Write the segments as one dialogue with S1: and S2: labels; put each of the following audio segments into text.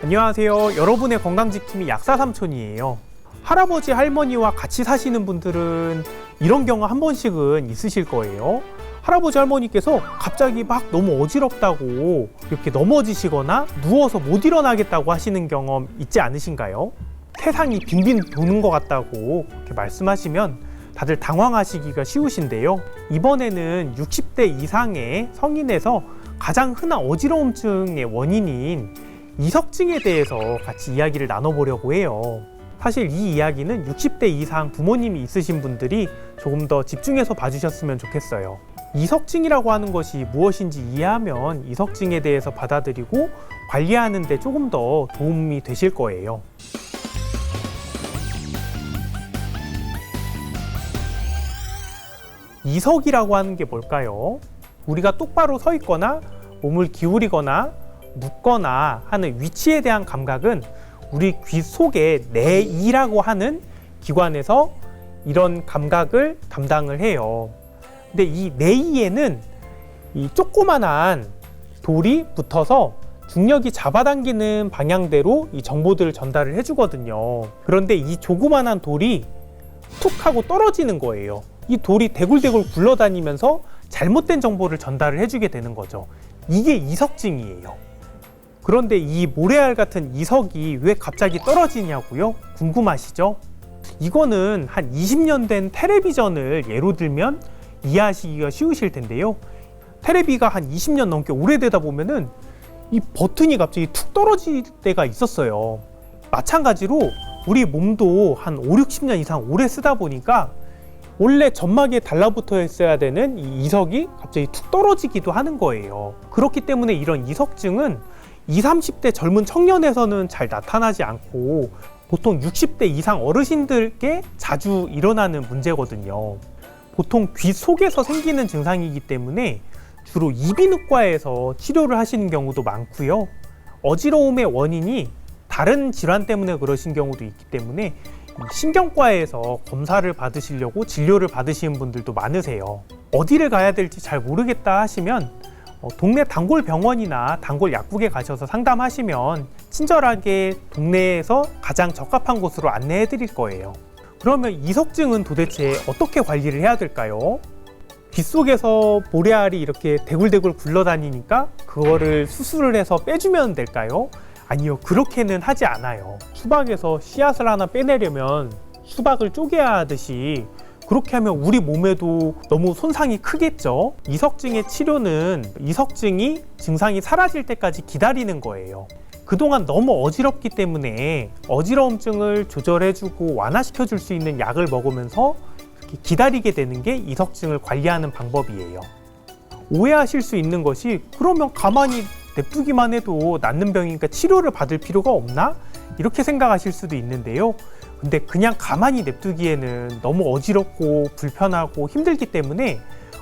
S1: 안녕하세요. 여러분의 건강지킴이 약사삼촌이에요. 할아버지, 할머니와 같이 사시는 분들은 이런 경우 한 번씩은 있으실 거예요. 할아버지, 할머니께서 갑자기 막 너무 어지럽다고 이렇게 넘어지시거나 누워서 못 일어나겠다고 하시는 경험 있지 않으신가요? 세상이 빙빙 도는 것 같다고 이렇게 말씀하시면 다들 당황하시기가 쉬우신데요. 이번에는 60대 이상의 성인에서 가장 흔한 어지러움증의 원인인 이석증에 대해서 같이 이야기를 나눠보려고 해요. 사실 이 이야기는 60대 이상 부모님이 있으신 분들이 조금 더 집중해서 봐주셨으면 좋겠어요. 이석증이라고 하는 것이 무엇인지 이해하면 이석증에 대해서 받아들이고 관리하는데 조금 더 도움이 되실 거예요. 이석이라고 하는 게 뭘까요? 우리가 똑바로 서 있거나 몸을 기울이거나 눕거나 하는 위치에 대한 감각은 우리 귀 속에 내이라고 하는 기관에서 이런 감각을 담당을 해요. 근데 이 내이에는 이 조그만한 돌이 붙어서 중력이 잡아당기는 방향대로 이 정보들을 전달을 해주거든요. 그런데 이 조그만한 돌이 툭 하고 떨어지는 거예요. 이 돌이 대굴대굴 굴러다니면서 잘못된 정보를 전달을 해주게 되는 거죠. 이게 이석증이에요. 그런데 이 모래알 같은 이석이 왜 갑자기 떨어지냐고요? 궁금하시죠? 이거는 한 20년 된 텔레비전을 예로 들면 이해하시기가 쉬우실 텐데요. 테레비가 한 20년 넘게 오래되다 보면은 이 버튼이 갑자기 툭 떨어질 때가 있었어요. 마찬가지로 우리 몸도 한 5, 60년 이상 오래 쓰다 보니까 원래 점막에 달라붙어 있어야 되는 이 이석이 갑자기 툭 떨어지기도 하는 거예요. 그렇기 때문에 이런 이석증은 20, 30대 젊은 청년에서는 잘 나타나지 않고 보통 60대 이상 어르신들께 자주 일어나는 문제거든요. 보통 귀 속에서 생기는 증상이기 때문에 주로 이비인후과에서 치료를 하시는 경우도 많고요. 어지러움의 원인이 다른 질환 때문에 그러신 경우도 있기 때문에 신경과에서 검사를 받으시려고 진료를 받으시는 분들도 많으세요. 어디를 가야 될지 잘 모르겠다 하시면 어, 동네 단골 병원이나 단골 약국에 가셔서 상담하시면 친절하게 동네에서 가장 적합한 곳으로 안내해 드릴 거예요. 그러면 이석증은 도대체 어떻게 관리를 해야 될까요? 귀 속에서 모래알이 이렇게 대굴대굴 굴러다니니까 그거를 수술을 해서 빼주면 될까요? 아니요, 그렇게는 하지 않아요. 수박에서 씨앗을 하나 빼내려면 수박을 쪼개야 하듯이 그렇게 하면 우리 몸에도 너무 손상이 크겠죠. 이석증의 치료는 이석증이 증상이 사라질 때까지 기다리는 거예요. 그동안 너무 어지럽기 때문에 어지러움증을 조절해주고 완화시켜줄 수 있는 약을 먹으면서 이렇게 기다리게 되는 게 이석증을 관리하는 방법이에요. 오해하실 수 있는 것이 그러면 가만히 냅두기만 해도 낫는 병이니까 치료를 받을 필요가 없나? 이렇게 생각하실 수도 있는데요. 근데 그냥 가만히 냅두기에는 너무 어지럽고 불편하고 힘들기 때문에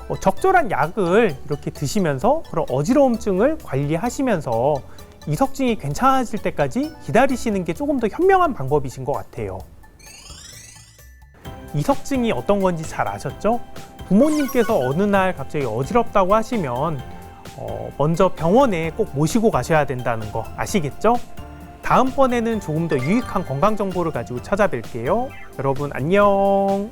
S1: 어, 적절한 약을 이렇게 드시면서 그런 어지러움증을 관리하시면서 이석증이 괜찮아질 때까지 기다리시는 게 조금 더 현명한 방법이신 것 같아요. 이석증이 어떤 건지 잘 아셨죠? 부모님께서 어느 날 갑자기 어지럽다고 하시면 어, 먼저 병원에 꼭 모시고 가셔야 된다는 거 아시겠죠? 다음번에는 조금 더 유익한 건강 정보를 가지고 찾아뵐게요. 여러분 안녕.